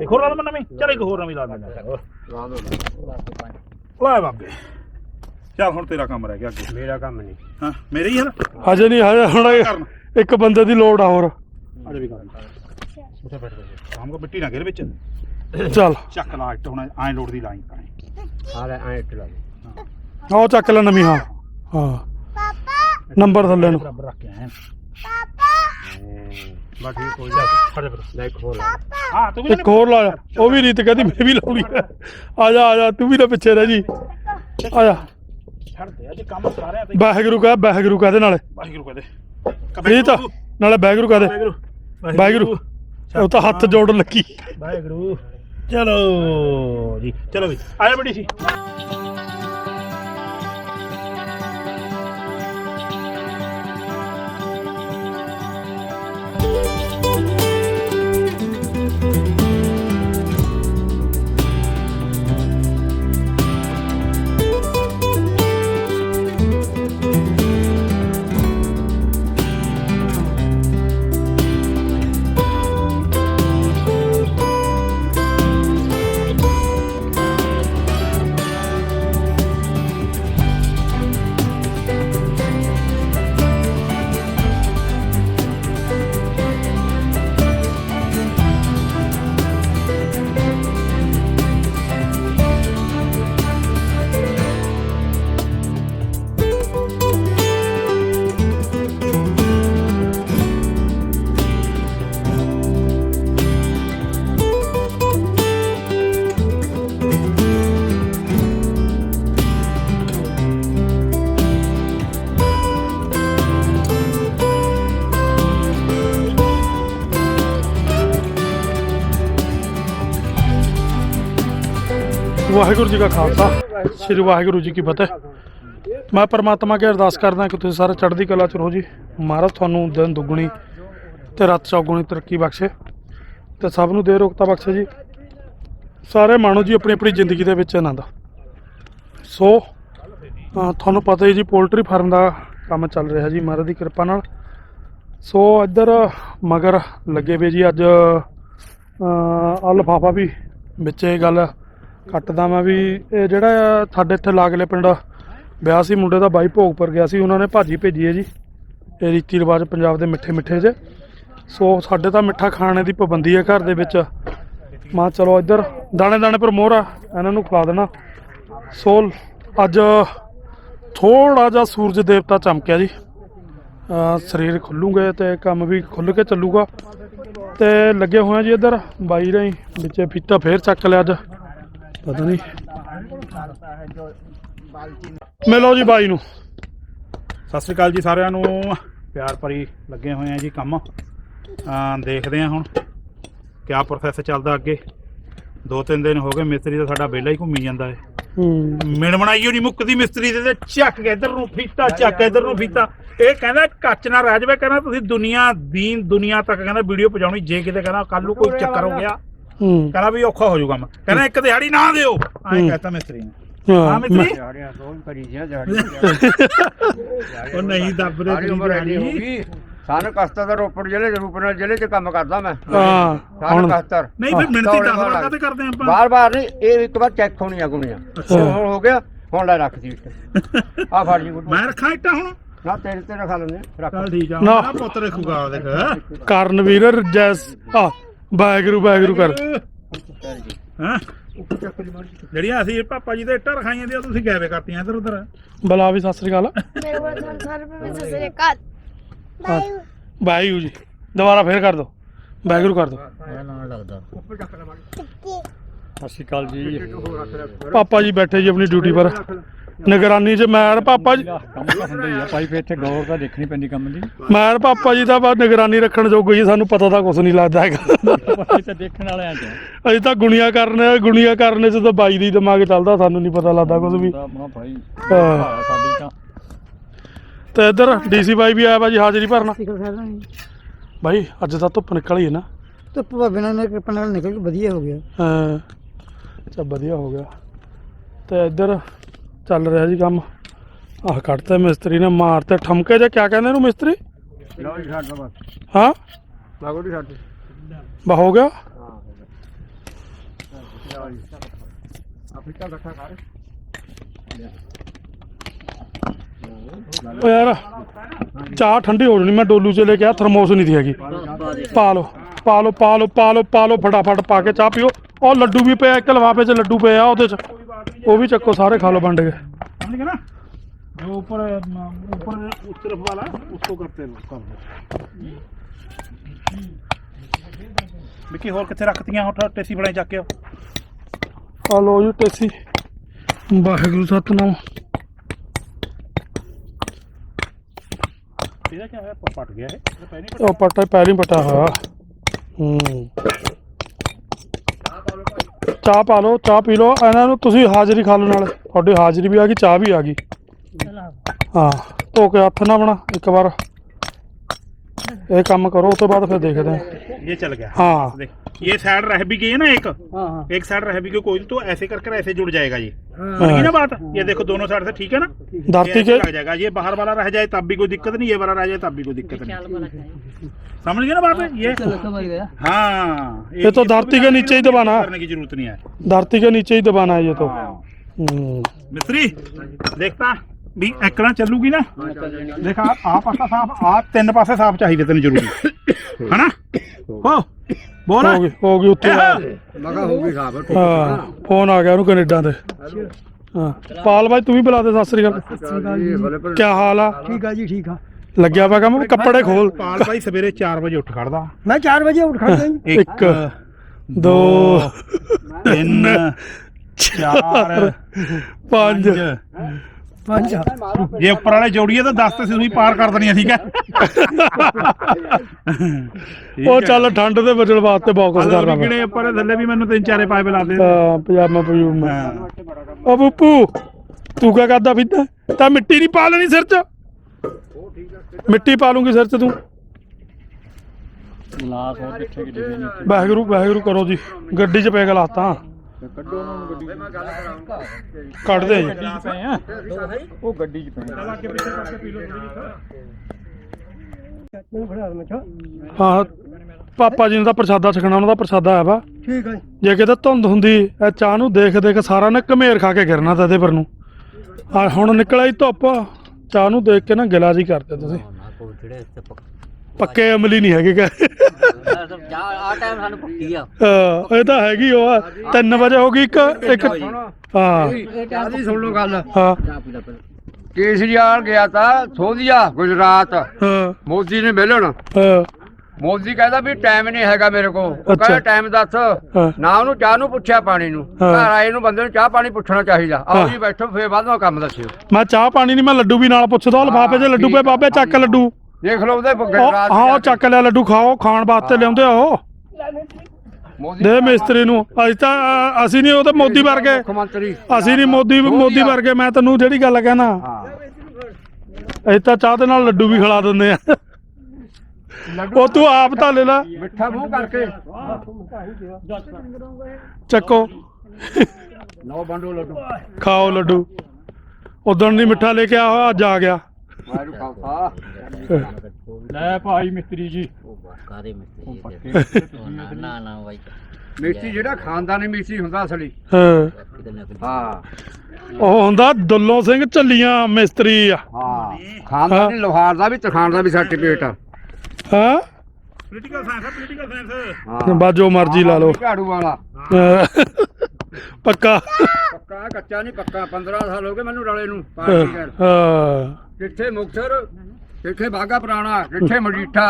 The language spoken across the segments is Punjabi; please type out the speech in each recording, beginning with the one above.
ਇੱਕ ਹੋਰ ਲਾ ਦਵਾਂ ਨਵੀਂ? ਚੱਲ ਇੱਕ ਹੋਰ ਨਵੀਂ ਲਾ ਦਿੰਦਾ ਲੈ ਬਾਬੇ। ਚੱਲ ਹੁਣ ਤੇਰਾ ਕੰਮ ਰਹਿ ਗਿਆ ਅੱਗੇ। ਮੇਰਾ ਕੰਮ ਨਹੀਂ। ਹਾਂ ਮੇਰੇ ਹੀ ਯਾਰ ਹਜੇ ਨਹੀਂ ਹਜੇ ਹੁਣ ਇੱਕ ਬੰਦੇ ਦੀ ਲੋੜ ਆ ਹੋਰ। ਅਜੇ ਵੀ ਕਰਨ ਉੱਥੇ ਬੈਠ ਬੈਠ ਕੰਮ ਕੋ ਮਿੱਟੀ ਨਾ ਗਿਰ ਵਿੱਚ। ਚੱਲ। ਚੱਕ ਲਾ ਇੱਟ ਹੁਣ ਐਂ ਲੋੜ ਦੀ ਲਾਈਨ ਪਾਣੀ ਆ ਲੈ ਐਂ ਟਲਾ ਆਓ ਚੱਕ ਲੈ ਨਵੀਂ ਹਾਂ। ਹਾਂ। ਨੰਬਰ ਥੱਲੇ ਨੂੰ। ਬਰਾਬਰ ਰੱਖ ਕੇ ਆਏ ਬਾਕੀ ਕੋਈ ਫੜ ਫਿਰ। ਲੈ ਇੱਕ ਹੋਰ ਲਾ ਹਾਂ ਤੂੰ ਵੀ ਇੱਕ ਹੋਰ ਲਾ। ਉਹ ਵੀ ਰੀਤ ਕਹਿੰਦੀ ਮੈਂ ਵੀ ਲਾਉਣੀ ਆ। ਜਾ ਆ ਜਾ ਤੂੰ ਵੀ ਨਾ ਪਿੱਛੇ ਰਹਿ ਜੀ। ਆ ਜਾ। ਛੱਡ ਦੇ ਅੱਜ ਕੰਮ ਸਾਰਿਆਂ ਤੇ ਵਾਹਿਗੁਰੂ ਕਹ ਵਾਹਿਗੁਰੂ ਕਹਦੇ ਨਾਲੇ? ਵਾਹਿਗੁਰੂ ਕਹਦੇ ਰੀਤ ਨਾਲੇ ਵਾਹਿਗੁਰੂ ਕਹਦੇ ਵਾਹਿਗੁਰੂ। ਵਾਹਿਗੁਰੂ। ਉਹ ਤਾਂ ਹੱਥ ਜੋੜਨ ਲੱਗੀ। ਵਾਹਿਗੁਰੂ। ਚਲੋ ਜੀ ਚਲੋ ਵੀ। ਆਇਆ ਬੜੀ ਸੀ ਵਾਹਿਗੁਰੂ ਜੀ ਕਾ ਖਾਲਸਾ, ਸ੍ਰੀ ਵਾਹਿਗੁਰੂ ਜੀ ਕੀ ਫਤਿਹ। ਮੈਂ ਪਰਮਾਤਮਾ ਅੱਗੇ ਅਰਦਾਸ ਕਰਦਾ ਕਿ ਤੁਸੀਂ ਸਾਰੇ ਚੜ੍ਹਦੀ ਕਲਾ ਚ ਰਹੋ ਜੀ। ਮਹਾਰਾਜ ਤੁਹਾਨੂੰ ਦਿਨ ਦੁੱਗਣੀ ਤੇ ਰਾਤ ਚੌਗੁਣੀ ਤਰੱਕੀ ਬਖਸ਼ੇ ਤੇ ਸਭ ਨੂੰ ਦੇ ਰੋਗਤਾ ਬਖਸ਼ੇ ਜੀ। ਸਾਰੇ ਮਾਣੋ ਜੀ ਆਪਣੀ ਆਪਣੀ ਜ਼ਿੰਦਗੀ ਦੇ ਵਿੱਚ ਆਨੰਦ ਸੋ ਤੁਹਾਨੂੰ ਪਤਾ ਹੀ ਜੀ ਪੋਲਟਰੀ ਫਾਰਮ ਦਾ ਕੰਮ ਚੱਲ ਰਿਹਾ ਜੀ, ਮਹਾਰਾਜ ਦੀ ਕਿਰਪਾ ਨਾਲ। ਸੋ, ਇੱਧਰ ਮਗਰ ਲੱਗੇ ਵੇ ਜੀ ਅੱਜ ਆ ਲਿਫਾਫਾ ਵੀ ਵਿੱਚ ਇਹ ਗੱਲ ਕੱਟਦਾ ਮੈਂ ਵੀ। ਇਹ ਜਿਹੜਾ ਆ ਸਾਡੇ ਇੱਥੇ ਲਾਗਲੇ ਪਿੰਡ ਵਿਆਹ ਸੀ, ਮੁੰਡੇ ਦਾ ਬਾਈ ਭੋਗ ਪਰ ਗਿਆ ਸੀ, ਉਹਨਾਂ ਨੇ ਭਾਜੀ ਭੇਜੀ ਹੈ ਜੀ, ਇਹ ਰੀਤੀ ਰਿਵਾਜ ਪੰਜਾਬ ਦੇ ਮਿੱਠੇ ਮਿੱਠੇ 'ਚ ਸੋ ਸਾਡੇ ਤਾਂ ਮਿੱਠਾ ਖਾਣੇ ਦੀ ਪਾਬੰਦੀ ਹੈ ਘਰ ਦੇ ਵਿੱਚ। ਮਾ ਚਲੋ ਇੱਧਰ ਦਾਣੇ ਦਾਣੇ ਪਰ ਮੋਹਰ, ਇਹਨਾਂ ਨੂੰ ਖਵਾ ਦੇਣਾ। ਸੋ ਅੱਜ ਥੋੜਾ ਜਿਹਾ ਸੂਰਜ ਦੇਵਤਾ ਚਮਕਿਆ ਜੀ। ਸਰੀਰ ਖੁੱਲੂਗੇ ਤੇ ਕੰਮ ਵੀ ਖੁੱਲ ਕੇ ਚੱਲੂਗਾ। ਤੇ ਲੱਗੇ ਹੋਏ ਆ ਜੀ ਇੱਧਰ, ਬਾਈ ਰਹੀ ਵਿੱਚੇ ਫੀਤਾ ਫੇਰ ਚੱਕ ਲਿਆ ਅੱਜ। ਪਤਾ ਨਹੀਂ। ਮਿਲੋ ਜੀ ਬਾਈ ਨੂੰ। ਸਤਿ ਸ੍ਰੀ ਅਕਾਲ ਜੀ ਸਾਰਿਆਂ ਨੂੰ। ਪਿਆਰ ਭਰੀ ਲੱਗੇ ਹੋਏ ਆ ਜੀ ਕੰਮ। ਦੇਖਦੇ ਆ ਹੁਣ ਕਿਆ ਪ੍ਰੋਸੈਸ ਚੱਲਦਾ ਅੱਗੇ। ਦੋ ਤਿੰਨ ਦਿਨ ਹੋ ਗਏ ਮਿਸਤਰੀ ਦਾ ਸਾਡਾ ਵਿਹਲਾ ਹੀ ਘੁੰਮੀ ਜਾਂਦਾ ਹੈ ਹੂੰ। ਮਿਣ ਬਣਾਈਓ ਨਹੀਂ ਮੁੱਕਦੀ ਮਿਸਤਰੀ ਦੇ ਤੇ ਚੱਕ ਕੇ ਇਧਰ ਨੂੰ ਫੀਤਾ ਚੱਕ ਕੇ ਇਧਰ ਨੂੰ ਫੀਤਾ। ਇਹ ਕਹਿੰਦਾ ਕੱਚ ਨਾ ਰਹਿ ਜਾਵੇ ਕਹਿੰਦਾ ਤੁਸੀਂ ਦੁਨੀਆ ਦੀਨ ਦੁਨੀਆ ਤੱਕ ਕਹਿੰਦਾ ਵੀਡੀਓ ਪਹੁੰਚਾਉਣੀ ਜੇ ਕਿਤੇ ਕਹਿੰਦਾ ਕੱਲ ਨੂੰ ਕੋਈ ਚੱਕਰ ਹੋ ਗਿਆ। ਹੂੰ। ਕਹਿੰਦਾ ਵੀ ਔਖਾ ਹੋ ਜਾਊਗਾ ਮੈਂ। ਕਹਿੰਦਾ ਇੱਕ ਦਿਹਾੜੀ ਨਾ ਦਿਓ। ਐਂ। ਕਹਤਾ ਮਿਸਤਰੀ ਨੇ। ਹਾਂ ਮਿਸਤਰੀ? ਦਿਹਾੜੀਆਂ ਤੋਂ ਕਰੀ ਜਾਂ ਦਿਹਾੜੀਆਂ ਉਹ ਨਹੀਂ ਦੱਬ ਰਹੇ ਸਾਰੀ ਉਮਰ ਐਡੀ ਹੋ ਗਈ। ਸਾਨੂੰ ਕਸਤਾ ਦਾ ਰੋਪੜ ਜ਼ਿਲ੍ਹੇ ਚ ਰੂਪਨਗਰ ਜ਼ਿਲ੍ਹੇ ਚ ਕੰਮ ਕਰਦਾ ਮੈਂ। ਹਾਂ ਸਾਨੂੰ ਹੁਣ ਕਸਤਰ। ਨਹੀਂ ਫਿਰ ਮਿਹਨਤੀ ਦੌੜੇ 10 ਵਾਰ ਵਾਲਾ। ਕਾਤੇ ਕਰਦੇ ਆਪਾਂ? ਬਾਰ ਬਾਰ ਨਹੀਂ ਇਹ ਇੱਕ ਵਾਰ ਚੈੱਕ ਹੋਣੀਆਂ ਗੁਣੀਆਂ। ਅੱਛਾ। ਹੁਣ ਹੋ ਗਿਆ ਹੁਣ ਲੈ ਰੱਖ ਦੀ ਆ ਫੜ ਜੀ ਗੁੱਟ। ਮੈਂ ਰੱਖਾਂ ਇੱਟਾਂ ਹੁਣ? ਨਾ ਤੇਰੇ ਤੇ ਰਖਾ ਲੈਂਦੇ ਰੱਖ। ਚੱਲ ਠੀਕ ਆ ਨਾ। ਪੁੱਤ ਰੱਖੂਗਾ ਦੇਖ ਕਰਨਵੀਰ ਜੈਸ ਆ ਵਾਹਿਗੁਰੂ ਵਾਹਿਗੁਰੂ ਕਰ। ਹਾਂ? ਜਿਹੜੀਆਂ ਅਸੀਂ ਪਾਪਾ ਜੀ ਦੇ ਇੱਟਾਂ ਰਖਾਈਆਂ ਦੀਆਂ ਤੁਸੀਂ ਗਾਇਬੇ ਕਰਤੀਆਂ ਇੱਧਰ ਉੱਧਰ। ਬਲਾ ਵੀ ਸਤਿ ਸ੍ਰੀ ਅਕਾਲ। ਮੇਰੇ ਕੋਲ ਤਾਂ ਸਾਰੇ ਪੇ ਸਤਿ ਸ੍ਰੀ ਅਕਾਲ। ਹਾਂ। ਵਾਹਿਗੁਰੂ ਜੀ। ਦੁਬਾਰਾ ਫੇਰ ਕਰ ਦੋ। ਵਾਹਿਗੁਰੂ ਕਰ ਦੋ। ਸਤਿ ਸ਼੍ਰੀ ਅਕਾਲ ਜੀ। ਪਾਪਾ ਜੀ ਬੈਠੇ ਜੀ ਆਪਣੀ ਡਿਊਟੀ ਪਰ। ਨਿਗਰਾਨੀ 'ਚ ਮੈਂ ਪਾਪਾ ਜੀ ਕੰਮ ਤਾਂ ਹੁੰਦਾ ਹੀ ਆ। ਭਾਈ ਫੇ ਇੱਥੇ ਗੌਰ ਤਾਂ ਦੇਖਣੀ ਪੈਂਦੀ ਕੰਮ ਦੀ। ਮੈਂ ਪਾਪਾ ਜੀ ਦਾ ਬਸ ਨਿਗਰਾਨੀ ਰੱਖਣ ਜੋਗ ਹੀ ਸਾਨੂੰ ਪਤਾ ਤਾਂ ਕੁਝ ਨਹੀਂ ਲੱਗਦਾ ਹੈਗਾ। ਬਾਕੀ ਤਾਂ ਦੇਖਣ ਵਾਲਿਆਂ ਚ। ਅਸੀਂ ਤਾਂ ਗੁਣੀਆਂ ਕਰਨੇ ਗੁਣੀਆਂ ਕਰਨੇ 'ਚ ਤਾਂ ਬਾਈ ਦੀ ਦਿਮਾਗ ਚੱਲਦਾ ਸਾਨੂੰ ਨਹੀਂ ਪਤਾ ਲੱਗਦਾ ਕੁਝ ਵੀ। ਤਾਂ ਆਪਣਾ ਭਾਈ ਹਾਂ। ਭਾ ਸਾਡੀ ਤਾਂ। ਤੇ ਇੱਧਰ ਡੀਸੀ ਬਾਈ ਵੀ ਆਇਆ ਬਾਜੀ ਹਾਜ਼ਰੀ ਭਰਨਾ। ਬਾਈ ਅੱਜ ਤਾਂ ਧੁੱਪ ਨਿਕਲ ਹੀ ਹੈ ਨਾ। ਧੁੱਪ ਬਿਨਾਂ ਨੇ ਕਿਰਪਾ ਨਾਲ ਨਿਕਲ ਕੇ ਵਧੀਆ ਹੋ ਗਿਆ। ਹਾਂ। ਚੱਲ ਵਧੀਆ ਹੋ ਗਿਆ। ਤੇ ਇੱਧਰ ਚੱਲ ਰਿਹਾ ਜੀ ਕੰਮ। ਆਹ ਕੱਢਤੇ ਮਿਸਤਰੀ ਨੇ ਮਾਰ ਤੇ ਠਮਕੇ ਜਾਂ ਕਿਆ ਕਹਿੰਦੇ ਇਹਨੂੰ ਮਿਸਤਰੀ? ਲਓ ਜੀ ਛੱਡ ਦੋ ਬਸ। ਹਾਂ? ਲਾਗੋ ਦੀ ਛੱਡ। ਬਾ ਹੋ ਗਿਆ? ਅਫਰੀਕਾ ਇਕੱਠਾ ਕਰ। ਓ ਯਾਰ ਚਾਹ ਠੰਡੀ ਹੋ ਜਣੀ ਮੈਂ ਡੋਲੂ ਚ ਲੈ ਕੇ ਆ ਥਰਮੋਸ ਨਹੀਂ ਦੀ ਹੈਗੀ। ਪਾ ਲਓ ਪਾ ਲਓ ਪਾ ਲਓ ਪਾ ਲਓ ਪਾ ਲਓ ਫਟਾਫਟ ਪਾ ਕੇ ਚਾਹ ਪੀਓ। ਉਹ ਲੱਡੂ ਵੀ ਪਿਆ ਇੱਕ ਲਫਾਫੇ ਚ ਲੱਡੂ ਪਿਆ ਉਹਦੇ ਚ। ਉਹ ਵੀ ਚੱਕੋ ਸਾਰੇ ਖਾ ਲਓ ਵੰਡ ਕੇ समझ गए ना जो ऊपर अम, ऊपर उस तरफ वाला उसको करते रहो कर दो ਵਿੱਕੀ ਹੋਰ ਕਿੱਥੇ ਰੱਖਤੀਆਂ ਹੁਣ ਟੇਸੀ ਬਣੇ ਚੱਕ ਕੇ ਆ ਲਓ ਜੀ ਟੇਸੀ ਵਾਹਿਗੁਰੂ ਸਤਨਾਮ ਇਹਦਾ ਕੀ ਹੋਇਆ ਪ- ਪਟ ਗਿਆ ਇਹ ਇਹ ਪੈ ਨਹੀਂ ਉਹ ਪਟਾ ਪਹਿਲਾਂ ਹੀ ਪਟਾ ਹੋਇਆ ਹੂੰ ਚਾਹ ਪਾ ਲਓ ਚਾਹ ਪੀ ਲਓ। ਇਹਨਾਂ ਨੂੰ ਤੁਸੀਂ ਹਾਜ਼ਰੀ ਖਾ ਲਓ ਨਾਲ। ਤੁਹਾਡੀ ਹਾਜ਼ਰੀ ਵੀ ਆ ਗਈ ਚਾਹ ਵੀ ਆ ਗਈ। ਹਾਂ ਧੋ ਕੇ ਹੱਥ ਨਾ ਬਣਾ ਇੱਕ ਵਾਰ। ਇਹ ਕੰਮ ਕਰੋ ਉਸ ਤੋਂ ਬਾਅਦ ਫਿਰ ਦੇਖਦੇ ਹਾਂ ये चल गया हाँ देख ये साइड रह भी गई है ना एक हाँ हाँ एक साइड रह भी गई कोई तो ऐसे कर कर ऐसे जुड़ जाएगा ये हाँ। समझ गई ना बात ये देखो दोनों साइड से ठीक है ना धरती ये के ऐसे लग जाएगा ये बाहर वाला रह जाए तब भी कोई दिक्कत नहीं ये वाला रह जाए तब भी कोई दिक्कत नहीं समझ गए ना बात ये समझ गया हाँ ये तो धरती के नीचे ही दबाना है। करने की जरूरत नहीं है धरती के नीचे ही दबाना है ये तो हाँ। हम्म, मिस्त्री देखता ਵੀ ਐਕੜਾਂ ਚੱਲੂਗੀ ਨਾ। ਦੇਖ ਆ ਆ ਪਾਸਾ ਸਾਫ਼ ਆ ਤਿੰਨ ਪਾਸੇ ਸਾਫ਼ ਚਾਹੀਦੇ ਤੈਨੂੰ ਜ਼ਰੂਰੀ। ਹਨਾ? ਹੋ ਬੋਲ। ਹੋ ਗਈ ਹੋ ਗਈ ਉੱਥੇ। ਆ। ਲਗਾ ਹੋ ਗਈ ਖਾ ਬੈਠੋ ਹਾਂ। ਫੋਨ ਆ ਗਿਆ ਉਹਨੂੰ ਕੈਨੇਡਾ ਦੇ ਹਾਂ। ਪਾਲ ਬਾਈ ਤੂੰ ਵੀ ਬੁਲਾ ਦੇ ਸਤਿ ਸ੍ਰੀ ਕੀ ਹਾਲ ਆ? ਠੀਕ ਆ ਜੀ ਠੀਕ ਆ। ਲੱਗਿਆ ਵਾ ਕੰਮ? ਕੱਪੜੇ ਖੋਲ। ਪਾਲ ਭਾਈ ਸਵੇਰੇ 4 ਵਜੇ ਉੱਠ ਖੜਦਾ। ਮੈਂ 4 ਵਜੇ ਉੱਠ ਖੜਦਾ ਇੱਕ ਦੋ 3 4 ਪੰਜ। ਜੇ ਉੱਪਰ ਵਾਲੇ ਜੋੜੀਏ ਤਾਂ 10 ਤੇ ਤੁਸੀਂ ਪਾਰ ਕਰ ਦੇਣੀਆਂ ਠੀਕ ਹੈ ਉਹ ਚੱਲ ਠੰਡ ਦੇ ਬਚਣ ਵਾਸਤੇ ਬਹੁਤ ਕੁਝ ਕਰਨਾ ਮੈਂ ਕਿਹੜੇ ਉੱਪਰ ਥੱਲੇ ਵੀ ਮੈਨੂੰ ਤਿੰਨ ਚਾਰੇ ਪਾਏ ਬੁਲਾ ਦੇ। ਹਾਂ ਪਜਾਮਾ ਪਜੂਮਾ। ਹਾਂ। ਓ ਬੁੱਪੂ ਤੂੰ ਕੀ ਕਰਦਾ ਫਿਰਦਾ? ਤਾਂ ਮਿੱਟੀ ਨਹੀਂ ਪਾ ਲੈਣੀ ਸਿਰ 'ਚ। ਮਿੱਟੀ ਪਾ ਲੂੰਗੀ ਸਿਰ 'ਚ ਤੂੰ। ਗਲਾਸ ਹੋਰ ਕਿੱਥੇ ਕਿ ਡਿੱਗੇ ਨਹੀਂ ਵਾਹਿਗੁਰੂ ਵਾਹਿਗੁਰੂ ਕਰੋ ਜੀ। ਗੱਡੀ 'ਚ ਪੈ ਗਿਆ ਲਾਤਾ। ਤੇ ਕੱਢੋ ਉਹਨਾਂ ਨੂੰ ਗੱਡੀ ਚੋਂ। ਮੈਂ ਗੱਲ ਕਰਾਉਂਗਾ ਕੱਢਦੇ ਜੀ। ਗੱਡੀ 'ਚ ਪਏ ਆ। ਉਹ ਗੱਡੀ 'ਚ ਪਏ ਆ। ਹਾਂ ਪਾਪਾ ਜੀ ਨੂੰ ਤਾਂ ਪ੍ਰਸ਼ਾਦਾ ਛਕਣਾ ਉਹਨਾਂ ਦਾ ਪ੍ਰਸ਼ਾਦਾ ਹੈ ਵਾ। ਠੀਕ ਹੈ ਜੇ। ਕਿਤੇ ਧੁੰਦ ਹੁੰਦੀ ਇਹ ਚਾਹ ਨੂੰ ਦੇਖ ਦੇਖ ਸਾਰਾ ਨੇ ਘਮੇਰ ਖਾ ਕੇ ਗਿਰਨਾ ਤਾਂ ਇਹਦੇ ਪਰ ਨੂੰ। ਆ ਹੁਣ ਨਿਕਲਿਆ ਹੀ ਧੁੱਪ। ਚਾਹ ਨੂੰ ਦੇਖ ਕੇ ਨਾ ਗਿਲਾ ਜੀ ਕਰਦੇ ਤੁਸੀਂ। ਅਮਲੀ ਨਹੀਂ ਹੈਗੇ ਕਾ ਆ ਟਾਈਮ ਸਾਨੂੰ ਪੱਕੀ ਆ। ਹਾਂ, ਇਹ ਤਾਂ ਹੈਗੀ ਉਹ ਆ। ਤਿੰਨ ਵਜੇ ਹੋ ਗਈ ਇੱਕ ਇੱਕ ਹਾਂ। ਆਦੀ ਸੁਣ ਲਓ ਗੱਲ। ਹਾਂ। ਕੇਸਰੀਵਾਲ ਗਿਆ ਤਾਂ ਸੋਧੀਆ ਗੁਜਰਾਤ। ਹਾਂ। ਮੋਦੀ ਨੇ ਮਿਲਣ। ਹਾਂ। ਮੋਦੀ ਕਹਿੰਦਾ ਵੀ ਟਾਈਮ ਨਹੀਂ ਹੈਗਾ ਮੇਰੇ ਕੋਲ। ਉਹ ਅੱਛਾ। ਕਹਿੰਦਾ ਟਾਈਮ ਦੱਸ। ਹਾਂ। ਨਾ ਉਹਨੂੰ ਚਾਹ ਨੂੰ ਪੁੱਛਿਆ ਪਾਣੀ ਨੂੰ। ਹਾਂ। ਘਰ ਆਏ ਨੂੰ ਬੰਦੇ ਨੂੰ ਚਾਹ ਪਾਣੀ ਪੁੱਛਣਾ ਚਾਹੀਦਾ। ਆਓ ਹਾਂ। ਜੀ ਬੈਠੋ ਫੇਰ ਬਾਅਦ ਵਿੱਚ ਕੰਮ ਦੱਸਿਓ। ਮੈਂ ਚਾਹ ਪਾਣੀ ਨਹੀਂ ਮੈਂ ਲੱਡੂ ਵੀ ਨਾਲ ਪੁੱਛਦਾ। ਲਿਫਾਫੇ 'ਚ ਲੱਡੂ ਪਏ ਬਾਬੇ ਚੱਕ ਲੱਡੂ। ਦੇਖ ਲਓ ਉਹਦੇ ਉਹ ਗੁਜਰਾਤ ਹਾਂ ਉਹ ਚੱਕ ਲਿਆ ਲੱਡੂ ਖਾਓ ਖਾਣ ਵਾਸਤੇ ਲਿਆਉਂਦੇ ਆ ਉਹ। ਮੋਦੀ ਦੇ ਮਿਸਤਰੀ ਨੂੰ। ਅੱਜ ਤਾਂ ਅਸੀਂ ਨਹੀਂ ਉਹ ਤਾਂ ਮੋਦੀ ਵਰਗੇ। ਮੁੱਖ ਮੰਤਰੀ। ਅਸੀਂ ਨਹੀਂ ਮੋਦੀ ਮੋਦੀ ਵਰਗੇ ਮੈਂ ਤੈਨੂੰ ਜਿਹੜੀ ਗੱਲ ਕਹਿਣਾ। ਹਾਂ। ਅਸੀਂ ਤਾਂ ਚਾਹ ਦੇ ਨਾਲ ਲੱਡੂ ਵੀ ਖਿਲਾ ਦਿੰਦੇ ਆ। ਉਹ ਤੂੰ ਆਪ ਤਾਂ ਲੈ ਲੈ। ਮਿੱਠਾ ਮੂੰਹ ਕਰਕੇ। ਚੱਕੋ। ਲਓ ਬੰਡੋ ਲੱਡੂ। ਖਾਓ ਲੱਡੂ। ਉਦੋਂ ਦੀ ਮਿੱਠਾ ਲੈ ਕੇ ਆ ਹੋਇਆ ਅੱਜ ਆ ਗਿਆ। ਵਾਹਿਗੁਰੂ ਖਾਲਸਾ। ਲੈ ਭਾਈ ਮਿਸਤਰੀ ਜੀ। ਕਾਦੇ ਮਿਸਤਰੀ ਪੱਕੇ ਉਹ ਨਾ ਨਾ ਬਾਈ। ਮਿਸਤਰੀ ਜਿਹੜਾ ਖਾਨਦਾਨੀ ਮਿਸਤਰੀ ਹੁੰਦਾ ਅਸਲੀ। ਹਾਂ। ਕਿਤੇ ਨਕਲੀ ਹਾਂ। ਉਹ ਹੁੰਦਾ ਦੁੱਲੋ ਸਿੰਘ ਝੱਲੀਆਂ ਮਿਸਤਰੀ ਆ। ਹਾਂ। ਖਾਨਦਾਨੀ ਲੋਹਾਰ ਦਾ ਵੀ ਤਖਾਨ ਦਾ ਵੀ ਸਰਟੀਫਿਕੇਟ ਆ। ਹਾਂ। ਪੋਲੀਟੀਕਲ ਸਾਇੰਸ ਹੈ ਪੋਲੀਟੀਕਲ ਸਾਇੰਸ ਹਾਂ। ਬਾ ਜੋ ਮਰਜ਼ੀ ਲਾ ਲਓ। ਝਾੜੂ ਵਾਲਾ। ਪੱਕਾ। ਪੱਕਾ ਕੱਚਾ ਨਹੀਂ ਪੱਕਾ। 15 ਸਾਲ ਹੋ ਗਏ ਮੈਨੂੰ ਰਲੇ ਨੂੰ ਪਾਰਟੀ ਕਰ ਹਾਂ। ਕਿੱਥੇ ਮੁਕਤਸਰ ਕਿੱਥੇ ਬਾਗਾ ਪੁਰਾਣਾ ਕਿੱਥੇ ਮਜੀਠਾ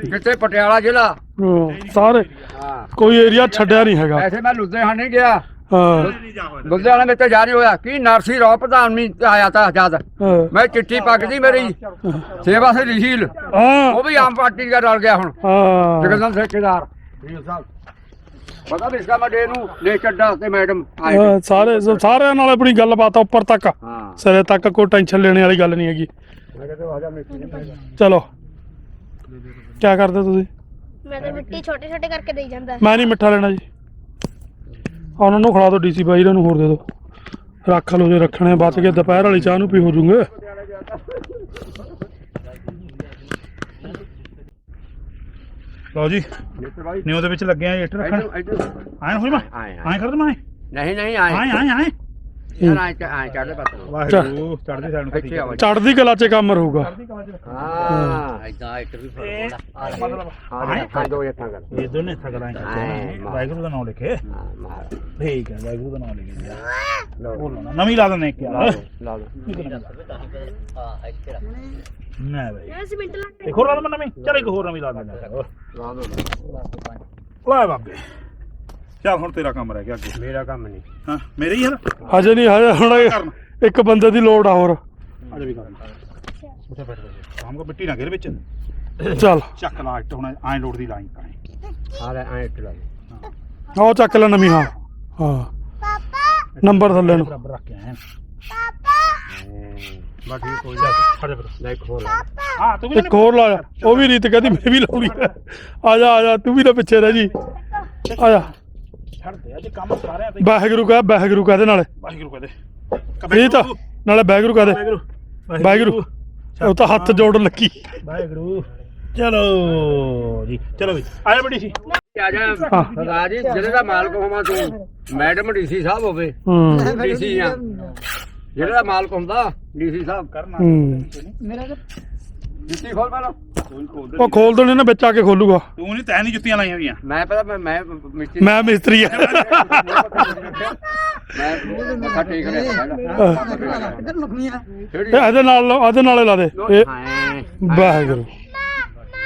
ਕਿੱਥੇ ਪਟਿਆਲਾ ਜ਼ਿਲ੍ਹਾ। ਹਾਂ, ਸਾਰੇ ਹਾਂ। ਕੋਈ ਏਰੀਆ ਛੱਡਿਆ ਨਹੀਂ ਹੈਗਾ। ਐਸੇ ਮੈਂ ਲੁਧਿਆਣੇ ਗਿਆ। ਹਾਂ। ਲੁਧਿਆਣੇ ਵਿੱਚ ਜਾ ਨਹੀਂ ਹੋਇਆ। ਕੀ ਨਰਸੀ ਰਾਓ ਪ੍ਰਧਾਨ ਨਹੀਂ ਆਇਆ ਤਾਂ ਜਦ ਹਾਂ। ਮੈਂ ਚਿੱਠੀ ਪੱਕਦੀ ਮੇਰੀ। ਸੇਵਾ ਸੇ ਰਹੀਲ ਹਾਂ। ਉਹ ਵੀ ਆਮ ਪਾਰਟੀ ਦਾ ਰਲ ਗਿਆ ਹੁਣ। ਹਾਂ। ਜਗਦਮ ਠੇਕੇਦਾਰ। ਪਤਾ ਵੀ ਇਸਕਾ ਮੈਂ ਡੇ ਨੂੰ ਲੈ ਚੱਡਾ ਤੇ ਮੈਡਮ ਆਏ ਹਾਂ, ਸਾਰੇ ਸਾਰਿਆਂ ਨਾਲ ਆਪਣੀ ਗੱਲਬਾਤ ਆ ਉੱਪਰ ਤੱਕ। ਹਾਂ। ਸਿਰੇ ਤੱਕ ਕੋਈ ਟੈਨਸ਼ਨ ਲੈਣ ਵਾਲੀ ਗੱਲ ਨਹੀਂ ਹੈਗੀ। ਮੇਰੀ ਚਲੋ ਕੀ ਕਰਦੇ ਤੁਸੀਂ? ਮੈਂ ਤਾਂ ਮਿੱਟੀ ਛੋਟੇ ਛੋਟੇ ਕਰਕੇ ਦੇਈ ਜਾਂਦਾ। ਮੈਂ ਨਹੀਂ ਮਿੱਠਾ ਲੈਣਾ ਜੀ। ਉਹਨਾਂ ਨੂੰ ਖਿਲਾ ਦਿਓ ਡੀਸੀ ਬਾਈ ਇਹਨਾਂ ਨੂੰ ਹੋਰ ਦੇ ਦਿਓ। ਰੱਖ ਲਓ ਜੇ ਰੱਖਣੇ ਬਚ ਕੇ ਦੁਪਹਿਰ ਵਾਲੀ ਚਾਹ ਨੂੰ ਪੀ ਹੋ ਜੂਗੇ। ਲਓ ਜੀ ਨਿਉ ਦੇ ਵਿੱਚ ਲੱਗੇ ਆ ਇੱਟ ਰੱਖਣ। ਆਏ ਹੋਈ ਮੈਂ? ਆਏ ਆਏ। ਕਰ ਦਮ ਆਏ ਨਹੀਂ ਨਹੀਂ ਆਏ। ਆਏ ਆਏ ਆਏ। ਯਾਰ ਵਾਹਿਗੁਰੂ ਇੱਥੇ ਆਵਾ ਚੜ੍ਹਦੀ ਕਲਾ 'ਚ ਕੰਮ ਰਹੂਗਾ। ਹਾਂ ਐਦਾਂ ਇੱਕ ਵੀ ਫ਼ਰਕ ਆ ਮਤਲਬ ਹਾਂ ਹਾਂ ਦੋ ਜੱਟਾਂ ਕਰ। ਇਹ ਦੋਨੇ ਥਗੜਾਂ ਆਏ, ਵਾਹਿਗੁਰੂ ਦਾ ਨਾਮ ਲਿਖੇ। ਹਾਂ ਮਾਰ। ਠੀਕ ਹੈ ਵਾਹਿਗੁਰੂ ਦਾ ਨਾਮ ਲਿਖੇ ਬੋਲਣਾ ਨਵੀਂ ਲਾ ਦਿੰਦੇ ਇੱਕ ਯਾਰ। ਲਾ ਲਓ ਹਾਂ ਇੱਥੇ ਰੱਖ। ਨਾ ਬਾਈ। ਯਾਰ ਇੱਕ ਹੋਰ ਲਾ ਦਮ ਨਵੀਂ। ਚਲ ਇੱਕ ਹੋਰ ਨਵੀਂ ਲਾ ਦਿੰਦੇ ਲਾ ਦੋ ਲੈ ਬਾਬੇ। ਚੱਲ ਹੁਣ ਤੇਰਾ ਕੰਮ ਰਹਿ ਗਿਆ ਅੱਗੇ। ਮੇਰਾ ਕੰਮ ਨਹੀਂ। ਹਾਂ ਮੇਰੇ ਹੀ ਯਾਰ ਹਜੇ ਨਹੀਂ ਹਜੇ ਹੁਣ ਇੱਕ ਬੰਦੇ ਦੀ ਲੋੜ ਆ ਹੋਰ। ਅੱਜ ਵੀ ਕਰਨ ਉੱਥੇ ਬੈਠ ਬੈਠ ਕੰਮ ਕੋ ਮਿੱਟੀ ਨਾ ਗਿਰ ਵਿੱਚ। ਚੱਲ। ਚੱਕ ਲਾ ਇੱਟ ਹੁਣ ਐਂ ਲੋੜ ਦੀ ਲਾਈਨ ਤਾਂ। ਆ ਲੈ ਆਏ ਇੱਟ ਲਾ ਦੇ। ਉਹ ਚੱਕ ਲੈ ਨਵੀਂ ਹਾਂ। ਹਾਂ। ਨੰਬਰ ਥੱਲੇ ਨੂੰ। ਬਰਾਬਰ ਰੱਖ ਕੇ ਆਏ ਬਸ ਠੀਕ ਕੋਈ ਖੜੇ ਫਿਰ। ਲੈ ਇੱਕ ਹੋਰ ਲਾ ਹਾਂ ਤੂੰ ਵੀ ਇੱਕ ਹੋਰ ਲਾ ਜਾ ਉਹ ਵੀ ਰੀਤ ਕਹਿੰਦੀ ਮੈਂ ਵੀ ਲਾਉਣੀ ਆ। ਆ ਜਾ ਆ ਜਾ ਤੂੰ ਵੀ ਨਾ ਪਿੱਛੇ ਰਹਿ ਜੀ। ਆ ਜਾ। ਛੱਡ ਦੇ ਅੱਜ ਕੰਮ ਸਾਰਿਆਂ ਤੇ ਵਾਹਿਗੁਰੂ ਕਹ ਵਾਹਿਗੁਰੂ ਕਹਦੇ ਨਾਲੇ? ਵਾਹਿਗੁਰੂ ਕਹਦੇ? ਇਹ ਤਾਂ ਨਾਲੇ ਵਾਹਿਗੁਰੂ ਕਹਦੇ? ਵਾਹਿਗੁਰੂ। ਵਾਹਿਗੁਰੂ। ਉਹ ਤਾਂ ਹੱਥ ਜੋੜਨ ਲੱਗੀ। ਵਾਹਿਗੁਰੂ। ਚਲੋ ਜੀ ਚਲੋ ਵੀ ਆਇਆ ਬੜੀ ਸੀ। ਆ ਜਾ ਸਰਦਾਰ ਜੀ ਜਿਹੜੇ ਦਾ ਮਾਲਕ ਹੋਵਾਂ ਤੂੰ ਮੈਡਮ ਡੀਸੀ ਸਾਹਿਬ ਹੋਵੇ। ਹੂੰ। ਡੀਸੀ ਆ। ਜਿਹੜੇ ਦਾ ਮਾਲਕ ਹੁੰਦਾ ਡੀਸੀ ਸਾਹਿਬ। ਕਰਨਾ। ਹੂੰ। ਜੁੱਤੀ ਖੋਲ ਪਹਿਲਾਂ। ਉਹ ਖੋਲ ਦੇਣੇ ਨਾ ਵਿੱਚ ਆ ਕੇ ਖੋਲੂਗਾ। ਤੂੰ ਨਹੀਂ ਤੈਨੂੰ ਜੁੱਤੀਆਂ ਲਾਈਆਂ ਹੋਈਆਂ। ਮੈਂ ਪਤਾ ਮੈਂ ਮੈਂ ਮਿੱਟੀ ਮੈਂ ਮਿਸਤਰੀ ਆ। ਮੈਂ ਮੱਥਾ ਟੇਕ ਰਿਹਾ ਇਹਦੇ ਨਾਲ ਲਾ- ਇਹਦੇ ਨਾਲੇ ਲਾ ਦੇ। ਵਾਹਿਗੁਰੂ।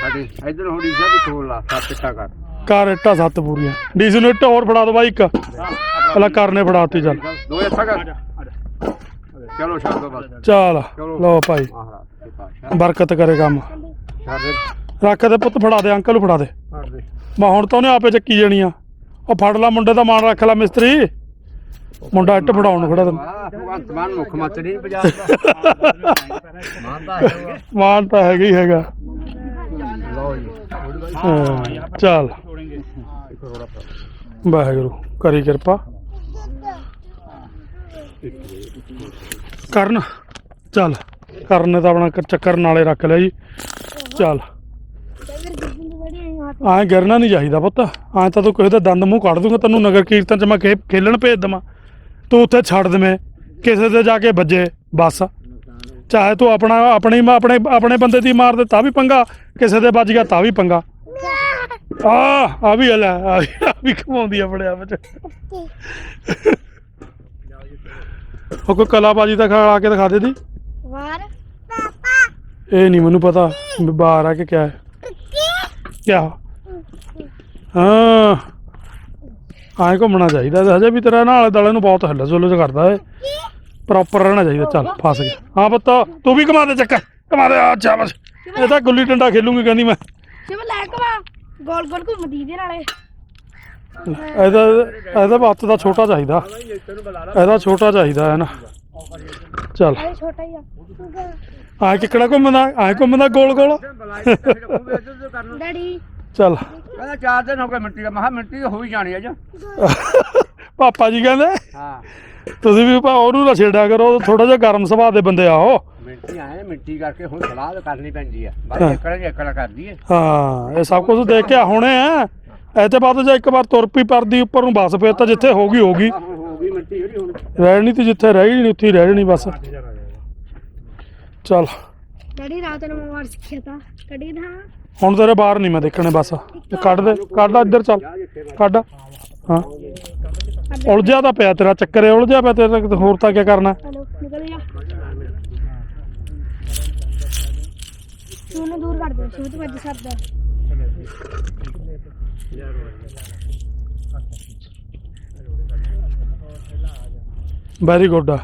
ਸਾਡੀ ਇਧਰ ਹੋੜੀ ਸਾਹਿਬ ਵੀ ਖੋਲ ਲਾ ਸੱਤ ਟਾ ਕਰ। ਕਰ ਇੱਟਾਂ ਸੱਤ ਪੂਰੀਆਂ। ਡੀਸੀ ਨੂੰ ਇੱਟ ਹੋਰ ਫੜਾ ਦੋ ਬਾਈ ਇੱਕ। ਪਹਿਲਾਂ ਕਰਨੇ ਫੜਾਤੀ ਚੱਲ। ਦੋ ਅੱਛਾ ਕਰ। ਚਲੋ ਛੱਡ ਦੋ ਬਸ। ਚੱਲ ਲਓ ਭਾਈ। ਬਰਕਤ ਕਰੇ ਕੰਮ। ਰੱਖ ਦੇ ਪੁੱਤ ਫੜਾ ਦੇ ਅੰਕਲ ਨੂੰ ਫੜਾ ਦੇ। ਮੈਂ ਹੁਣ ਤਾਂ ਉਹਨੇ ਆਪੇ ਚੱਕੀ ਜਾਣੀ ਆ। ਉਹ ਫੜ ਲਾ ਮੁੰਡੇ ਦਾ ਮਾਨ ਰੱਖ ਲਾ ਮਿਸਤਰੀ। ਮੁੰਡਾ ਇੱਟ ਫੜਾਉਣ ਨੂੰ ਖੜਾ ਤੈਨੂੰ। ਮਾਨ ਮੁੱਖ ਮੰਤਰੀ ਨਹੀਂ ਪੰਜਾਬ ਦਾ। ਮਾਨਦਾ ਹੈ ਮਾਨ ਤਾਂ ਹੈਗਾ ਹੀ ਹੈਗਾ। ਚੱਲ। ਵਾਹਿਗੁਰੂ ਕਰੀ ਕਿਰਪਾ। ਕਰਨ ਚੱਲ। ਕਰਨ ਨੇ ਤਾਂ ਆਪਣਾ ਚੱਕਰ ਨਾਲੇ ਰੱਖ ਲਿਆ ਜੀ। ਚੱਲ। ਐਂ ਗਿਰਨਾ ਨਹੀਂ ਚਾਹੀਦਾ ਪੁੱਤ। ਐਂ ਤਾਂ ਤੂੰ ਕਿਸੇ ਦਾ ਦੰਦ ਮੂੰਹ ਕੱਢ ਦੂੰਗਾ ਤੈਨੂੰ ਨਗਰ ਕੀਰਤਨ ਚ ਮੈਂ ਖੇਲਣ ਭੇਜ ਦਵਾਂ। ਤੂੰ ਉੱਥੇ ਛੱਡ ਦੇਵੇਂ ਕਿਸੇ ਦੇ ਜਾ ਕੇ ਵੱਜੇ ਬਸ। ਚਾਹੇ ਤੂੰ ਆਪਣਾ ਆਪਣੀ ਮਾ- ਆਪਣੇ ਆਪਣੇ ਬੰਦੇ ਦੀ ਮਾਰ ਦੇ ਤਾਂ ਵੀ ਪੰਗਾ ਕਿਸੇ ਦੇ ਵੱਜ ਗਿਆ ਤਾਂ ਵੀ ਪੰਗਾ। ਆ ਆ ਵੀ ਲੈ ਆ ਵੀ- ਆ ਕਮਾਉਂਦੀ ਆ ਬੜੇ ਆਪ ਚ। ਉਹ ਕੋਈ ਕਲਾਬਾਜੀ ਤਾਂ ਖਾ ਕੇ ਦਿਖਾ ਦੇ ਦੀ। ਵਾਰ ਇਹ ਨਹੀਂ ਮੈਨੂੰ ਪਤਾ ਬਾਹਰ ਆ ਕਿ ਕਿਆ ਹੈ। ਕਿਆ? ਹਾਂ। ਆਏ ਘੁੰਮਣਾ ਚਾਹੀਦਾ ਤੇ ਹਜੇ ਵੀ ਤੇਰਾ ਨਾਲ ਦੁਆਲੇ ਨੂੰ ਬਹੁਤ ਹੱਲਾ ਜ਼ੁੱਲ ਕਰਦਾ ਏ। ਪ੍ਰੋਪਰ ਰਹਿਣਾ ਚਾਹੀਦਾ ਚੱਲ ਫਸ ਗਿਆ। ਹਾਂ ਪੁੱਤ ਤੂੰ ਵੀ ਘੁਮਾ ਦੇ ਚੱਕਰ ਘੁਮਾ ਦੇ ਅੱਛਾ ਬਸ। ਇਹ ਤਾਂ ਗੁੱਲੀ ਡੰਡਾ ਖੇਲੂਗੀ ਕਹਿੰਦੀ ਮੈਂ। ਜਿਵੇਂ ਲੈ ਕਵਾ ਗੋਲ ਗੋਲ ਘੁੰਮਦੀ ਦੇ ਨਾਲੇ। ਇਹਦਾ ਇਹਦਾ ਹੱਥ ਦਾ ਛੋਟਾ ਚਾਹੀਦਾ। ਇਹਦਾ ਛੋਟਾ ਚਾਹੀਦਾ ਹੈ ਨਾ। ਚੱਲ। ਇਹ ਛੋਟਾ ਹੀ ਆ। ਆ ਕਿੱਕੜਾ ਘੁੰਮਦਾ ਆ ਘੁੰਮਦਾ ਗੋਲ ਗੋਲ। ਡੈਡੀ। ਚੱਲ। ਕਹਿੰਦਾ ਚਾਰ ਦਿਨ ਹੋ ਗਏ ਮਿੱਟੀ ਦਾ। ਮਹਾ ਮਿੱਟੀ ਹੋ ਹੀ ਜਾਣੀ ਅੱਜ ਪਾਪਾ ਜੀ ਕਹਿੰਦੇ ਹਾਂ। ਤੁਸੀਂ ਵੀ ਭਾ ਉਹਨੂੰ ਨਾ ਛੇੜਿਆ ਕਰੋ ਥੋੜਾ ਜਿਹਾ ਗਰਮ ਸੁਭਾਅ ਦੇ ਬੰਦੇ ਆ ਉਹ। ਮਿੱਟੀ ਆਏ ਮਿੱਟੀ ਕਰਕੇ ਹੁਣ ਸਲਾਹ ਤਾਂ ਕਰਨੀ ਪੈਂਦੀ ਆ। ਹਾਂ। ਏਕੜ ਦੀ ਏਕੜ ਕਰਦੀ ਏ ਹਾਂ ਇਹ ਸਭ ਕੁਝ ਦੇਖ ਕੇ ਹੁਣੇ ਆ। ਇਹ ਤੇ ਬਾਅਦ ਜੇ ਇੱਕ ਵਾਰ ਤੁਰ ਪਈ ਪਰਦੀ ਉੱਪਰ ਨੂੰ ਬਸ ਫੇਰ ਤਾਂ ਜਿੱਥੇ ਹੋਗੀ ਹੋਗੀ ਹੋ ਮਿੱਟੀ ਹੁਣ ਰਹਿਣੀ ਤੇ ਜਿੱਥੇ ਰਹਿ ਗਈ ਉੱਥੇ ਹੀ ਰਹਿ ਜਣੀ ਬਸ ਚੱਲ। ਡੈਡੀ ਰਾਤ ਨੂੰ ਮੋਬਾਈਲ ਸਿੱਖਿਆ ਤਾਂ। ਕੜੀ ਦਾ ਹੁਣ ਤੇਰੇ ਬਾਹਰ ਨਹੀਂ ਮੈਂ ਦੇਖਣੇ ਬਸ। ਇਹ ਕੱਢ ਦੇ ਕੱਢ ਇੱਧਰ ਚੱਲ। ਕੱਢ। ਹਾਂ। ਉਲਝਿਆ ਤਾਂ ਪਿਆ ਤੇਰਾ ਚੱਕਰ ਇਹ ਉਲਝਿਆ ਪਿਆ ਤੇਰਾ ਕਿਤੇ ਹੋਰ ਤਾਂ ਕੀ ਕਰਨਾ? ਹਲੋ ਨਿਕਲ ਜਾ। ਤੂੰ ਦੂਰ ਕਰ ਦੇ ਸੋਚ ਵੱਜ ਸਕਦਾ। ਵੈਰੀ ਗੁੱਡ ਆ।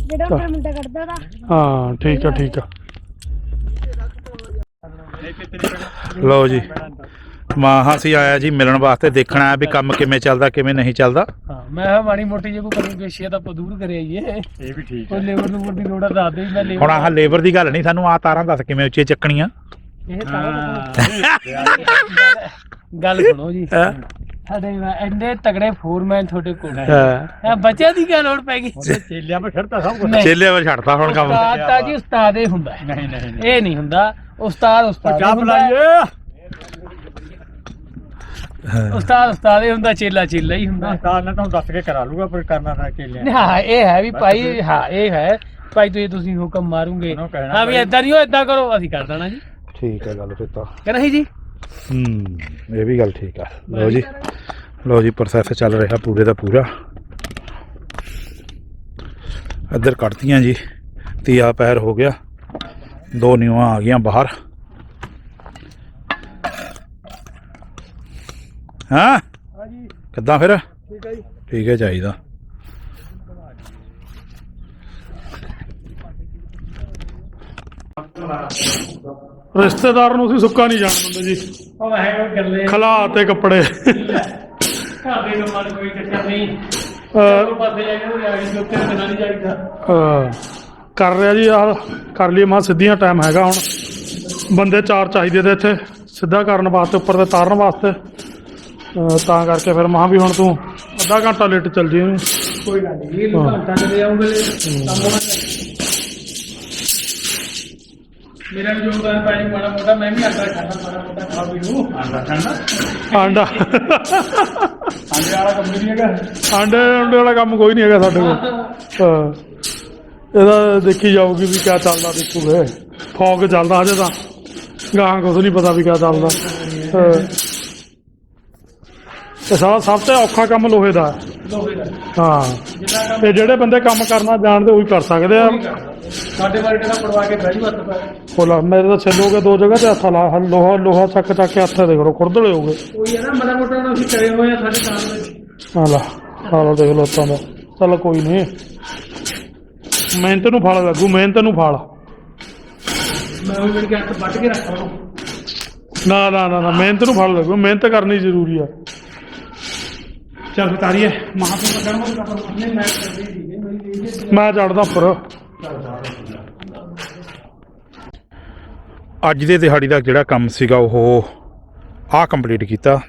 ਜਿਹੜਾ ਉੱਪਰ ਮੁੰਡਾ ਕੱਢਦਾ ਦਾ ਹਾਂ ਠੀਕ ਆ ਠੀਕ ਆ। ਲਓ ਜੀ। ਮਾਂ ਸੀ ਆਇਆ ਜੀ ਮਿਲਣ ਵਾਸਤੇ ਦੇਖਣਾ ਹੈ ਵੀ ਕੰਮ ਕਿਵੇਂ ਚੱਲਦਾ ਕਿਵੇਂ ਨਹੀਂ ਚੱਲਦਾ। ਹਾਂ ਮੈਂ ਕਿਹਾ ਮਾੜੀ ਮੋਟੀ ਜੇ ਕੋਈ ਕਮੀ ਪੇਸ਼ੀ ਆ ਤਾਂ ਆਪਾਂ ਦੂਰ ਕਰੇ ਆਈਏ ਇਹ ਵੀ ਠੀਕ ਕੋਈ ਲੇਬਰ ਨੂੰ ਦੀ ਲੋੜ ਦੱਸ ਦੇ ਵੀ ਮੈਂ ਹੁਣ ਆਹ ਲੇਬਰ ਦੀ ਗੱਲ ਨਹੀਂ ਸਾਨੂੰ ਆ ਤਾਰਾਂ ਦੱਸ ਕਿਵੇਂ ਉੱਚੇ ਚੱਕਣੀਆਂ। ਇਹ ਤਾਂ ਗੱਲ ਸੁਣੋ ਜੀ। ਹੈਂ? ਸਾਡੇ ਨਾ ਇੰਨੇ ਤਗੜੇ ਫੋਰਮੈਨ ਤੁਹਾਡੇ ਕੋਲ। ਹੈ। ਹਾਂ ਇਹ ਬੱਚਿਆਂ ਦੀ ਕੀ ਲੋੜ ਪੈ ਗਈ? ਚੇਲਿਆਂ 'ਤੇ ਫਿਰਦਾ ਸਭ ਕੁਝ ਨਹੀਂ। ਚੇਲੇ ਵਾ ਛੱਡਤਾ ਹੁਣ ਕੰਮ। ਉਸਤਾਦ ਤਾਂ ਜੀ ਉਸਤਾਦ ਹੀ ਹੁੰਦਾ। ਹੈ ਨਹੀਂ ਨਹੀਂ। ਇਹ ਨਹੀਂ ਹੁੰਦਾ। ਉਸਤਾਦ ਉਸਤਾਦ ਹੀ ਚਾਹ ਹੁੰਦਾ। ਹੈ। ਉਸਤਾਦ ਉਸਤਾਦ ਹੀ ਹੁੰਦਾ ਚੇਲਾ ਚੇਲਾ ਹੀ ਹੁੰਦਾ। ਉਸਤਾਦ ਨੇ ਤੁਹਾਨੂੰ ਦੱਸ ਕੇ ਕਰਾ ਲੂਗਾ ਪਰ ਕਰਨਾ ਤਾਂ ਅਕੇਲੇ ਹਾਂ ਇਹ ਹੈ ਵੀ ਭਾਈ ਹਾਂ ਇਹ ਹੈ। ਭਾਈ ਤੁਸੀਂ ਤੁਸੀਂ ਹੁਕਮ ਮਾਰੂਗੇ। ਉਹਨੂੰ ਕਹਿਣਾ ਹਾਂ ਵੀ ਭਾਈ। ਇਦਾਂ ਨਹੀਂ ਹੋ ਇਦਾਂ ਕਰੋ ਅਸੀਂ ਕਰ ਦੇਣਾ ਜੀ। ਠੀਕ ਹੈ ਗੱਲ ਫਿਰ ਤਾਂ। ਕਿ ਨਹੀਂ ਜੀ? ਹੂੰ ਇਹ ਵੀ ਗੱਲ ਠੀਕ ਆ ਲਓ ਜੀ ਲਓ ਜੀ ਪ੍ਰੋਸੈਸ ਚੱਲ ਰਿਹਾ ਪੂਰੇ ਦਾ ਪੂਰਾ ਇੱਧਰ ਕੱਢਤੀਆਂ ਜੀ ਤੀਆ ਪੈਰ ਹੋ ਗਿਆ ਦੋ ਨਿਊਆਂ ਆ ਗਈਆਂ ਬਾਹਰ ਹਾਂ ਕਿੱਦਾਂ ਫਿਰ ਠੀਕ ਹੈ ਜੀ ਠੀਕ ਹੈ ਚਾਹੀਦਾ ਰਿਸ਼ਤੇਦਾਰ ਨੂੰ ਅਸੀਂ ਸੁੱਕਾ ਨਹੀਂ ਜਾਣ ਦਿੰਦੇ ਜੀ। ਉਹ ਹੈ ਗੱਲੇ। ਖਲਾ ਤੇ ਕੱਪੜੇ। ਘਰ ਦੇ ਕੰਮਾਂ ਨੂੰ ਕੋਈ ਚੱਕਰ ਨਹੀਂ। ਅਹ, ਉਹ ਪਾਸੇ ਜਾ ਕੇ ਉਹ ਜਾ ਕੇ ਉੱਤੇ ਤੇ ਨਹੀਂ ਜਾਈਦਾ। ਅਹ, ਕਰ ਰਿਹਾ ਜੀ ਯਾਰ ਕਰ ਲਈ ਮਾ ਸਿੱਧੀਆਂ ਟਾਈਮ ਹੈਗਾ ਹੁਣ। ਬੰਦੇ ਚਾਰ ਚਾਹੀਦੇ ਤੇ ਇੱਥੇ ਸਿੱਧਾ ਕਰਨ ਵਾਸਤੇ ਉੱਪਰ ਤੇ ਤਾਰਨ ਵਾਸਤੇ। ਅਹ, ਤਾਂ ਕਰਕੇ ਫਿਰ ਮਹਾ ਵੀ ਹੁਣ ਤੂੰ ਅੱਧਾ ਘੰਟਾ ਲੇਟ ਚੱਲ ਜੀ ਕੋਈ ਗੱਲ ਨਹੀਂ ਇਹ ਲੋਕਾਂ ਤੱਕ ਦੇ ਆਉਂਗੇ ਕੰਮ ਹੋਣਾ। ਮੇਰਾ ਵੀ ਯੋਗਦਾਨ ਪਾਣੀ ਮਾੜਾ ਮੋਟਾ ਮੈਂ ਵੀ ਆਟਾ ਖਾਣਾ ਮਾੜਾ ਮੋਟਾ ਖਾ ਵੀ ਲੂੰ ਆਟਾ ਖਾਣਾ ਆਂਡਾ। ਆਂਡੇ ਵਾਲਾ ਕੰਮ ਨਹੀਂ ਹੈਗਾ? ਆਂਡੇ ਆਂਡੇ ਵਾਲਾ ਕੰਮ ਕੋਈ ਨਹੀਂ ਹੈਗਾ ਸਾਡੇ ਕੋਲ। ਹਾਂ। ਇਹਦਾ ਦੇਖੀ ਜਾਊਗੀ ਵੀ ਕਿਆ ਚੱਲਦਾ ਦੇਖੂਗੇ ਫੌਗ ਚੱਲਦਾ ਹਜੇ ਤਾਂ। ਗਾਹਾਂ ਕੁਝ ਨਹੀਂ ਪਤਾ ਵੀ ਕਿਆ ਚੱਲਦਾ। ਸਾਰਾ ਸਭ ਤੋਂ ਔਖਾ ਕੰਮ ਲੋਹੇ ਦਾ ਹੈ। ਲੋਹੇ ਦਾ ਹਾਂ। ਜਿੰਨਾ ਕੰਮ ਤੇ ਜਿਹੜੇ ਬੰਦੇ ਕੰਮ ਕਰਨਾ ਜਾਣਦੇ ਉਹੀ ਕਰ ਸਕਦੇ ਆ। ਸਾਡੇ ਵਰਗੇ ਦਾ ਪੜਵਾ ਕੇ ਬਹਿ ਵੱਤ ਪੈ ਖੋਲਾ ਮੇਰੇ ਤਾਂ ਛੱਲ ਹੋ ਗਏ ਦੋ ਜਗ੍ਹਾ ਤੇ ਹੱਥ ਲਾ। ਹਲ- ਲੋਹਾ ਲੋਹਾ ਚੱਕ ਚੱਕ ਕੇ ਹੱਥੇ ਦੇਖ ਲੋ ਖੁਰਦਲੇ ਹੋ ਗਏ। ਹੈ ਨਾ ਮਾੜਾ ਮੋਟਾ ਤਾਂ ਅਸੀਂ ਕਰੇ ਹੋਏ ਆ ਸਾਡੇ ਕੰਮ ਵਿੱਚ ਆ ਲਾ ਆ ਲਾ ਦੇਖ ਲੋ ਤਾਂ ਦਾ। ਚੱਲ ਕੋਈ ਨਹੀਂ ਮਿਹਨਤ ਨੂੰ ਫਲ ਲੱਗੂ ਮਿਹਨਤ ਨੂੰ ਫਲ। ਮੈਂ ਉਹ ਮੇਰੇ ਹੱਥ ਵੱਢ ਕੇ ਰੱਖਾਂ ਨਾ ਨਾ ਨਾ ਨਾ ਮਿਹਨਤ ਨੂੰ ਫਲ ਲੱਗੂ। ਮਿਹਨਤ ਕਰਨੀ ਜ਼ਰੂਰੀ ਆ। ਨੂੰ ਨਹੀਂ ਮੈਂ ਕਰਦੀ ਸੀ ਮੇਰੀ ਲੀਡ ਮੈਂ ਚੜਦਾ ਉੱਪਰ। ਅੱਜ ਦੇ ਦਿਹਾੜੀ ਦਾ ਜਿਹੜਾ ਕੰਮ ਸੀਗਾ ਉਹ ਆ ਕੰਪਲੀਟ ਕੀਤਾ।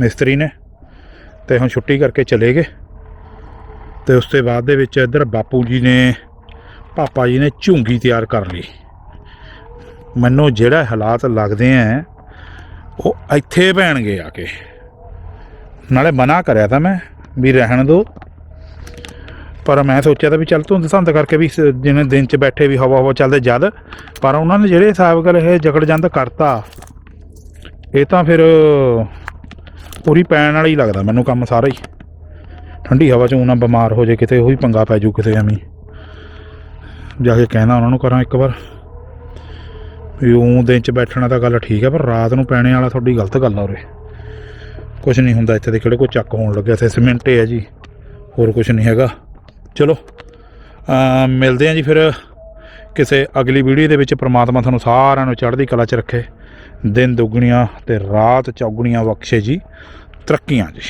ਮਿਸਤਰੀ ਨੇ। ਤੇ ਹੁਣ ਛੁੱਟੀ ਕਰਕੇ ਚਲੇ ਗਏ। ਤੇ ਉਸ ਤੋਂ ਬਾਅਦ ਦੇ ਵਿੱਚ ਇੱਧਰ ਬਾਪੂ ਜੀ ਨੇ ਪਾਪਾ ਜੀ ਨੇ ਝੁੰਗੀ ਤਿਆਰ ਕਰ ਲਈ। ਮੈਨੂੰ ਜਿਹੜਾ ਹਾਲਾਤ ਲੱਗਦੇ ਆ ਉਹ ਇੱਥੇ ਪੈਣਗੇ ਆ ਕੇ। ਨਾਲੇ ਮਨਾ ਕਰਿਆ ਤਾਂ ਮੈਂ ਵੀ ਰਹਿਣ ਦੋ। ਪਰ ਮੈਂ ਸੋਚਿਆ ਤਾਂ ਵੀ ਚੱਲ ਧੁੰਦ ਸੰਦ ਕਰਕੇ ਵੀ ਜਿਵੇਂ ਦਿਨ 'ਚ ਬੈਠੇ ਵੀ ਹਵਾ ਹਵਾ ਚੱਲਦੇ ਜਦ, ਪਰ ਉਹਨਾਂ ਨੇ ਜਿਹੜੇ ਹਿਸਾਬ ਕਰ ਇਹ ਜਕੜ ਜੰਦ ਕਰਤਾ, ਇਹ ਤਾਂ ਫਿਰ ਪੂਰੀ ਪੈਣ ਵਾਲਾ ਹੀ ਲੱਗਦਾ ਮੈਨੂੰ ਕੰਮ ਸਾਰਾ ਹੀ। ਠੰਡੀ ਹਵਾ 'ਚ ਨਾ ਬਿਮਾਰ ਹੋ ਜੇ ਕਿਤੇ, ਉਹੀ ਪੰਗਾ ਪੈ ਜੂ ਕਿਤੇ ਐਵੇਂ। ਜਾ ਕੇ ਕਹਿਣਾ ਉਹਨਾਂ ਨੂੰ ਕਰਾਂ ਇੱਕ ਵਾਰ ਵੀ ਉਹ ਦਿਨ 'ਚ ਬੈਠਣਾ ਤਾਂ ਗੱਲ ਠੀਕ ਹੈ, ਪਰ ਰਾਤ ਨੂੰ ਪੈਣੇ ਵਾਲਾ ਤੁਹਾਡੀ ਗਲਤ ਗੱਲ ਆ ਉਰੇ। ਕੁਝ ਨਹੀਂ ਹੁੰਦਾ ਇੱਥੇ ਦੇ ਕਿਹੜੇ ਕੋਈ ਚੱਕ ਹੋਣ ਲੱਗਿਆ, ਇੱਥੇ ਸੀਮੈਂਟ ਹੈ ਜੀ, ਹੋਰ ਕੁਝ ਨਹੀਂ ਹੈਗਾ। ਚਲੋ ਮਿਲਦੇ ਹਾਂ ਜੀ ਫਿਰ ਕਿਸੇ ਅਗਲੀ ਵੀਡੀਓ ਦੇ ਵਿੱਚ। ਪ੍ਰਮਾਤਮਾ ਤੁਹਾਨੂੰ ਸਾਰਿਆਂ ਨੂੰ ਚੜ੍ਹਦੀ ਕਲਾ 'ਚ ਰੱਖੇ। ਦਿਨ ਦੁੱਗਣੀਆਂ ਤੇ ਰਾਤ ਚੌਗਣੀਆਂ ਬਖਸ਼ੇ ਜੀ। ਤਰੱਕੀਆਂ ਜੀ।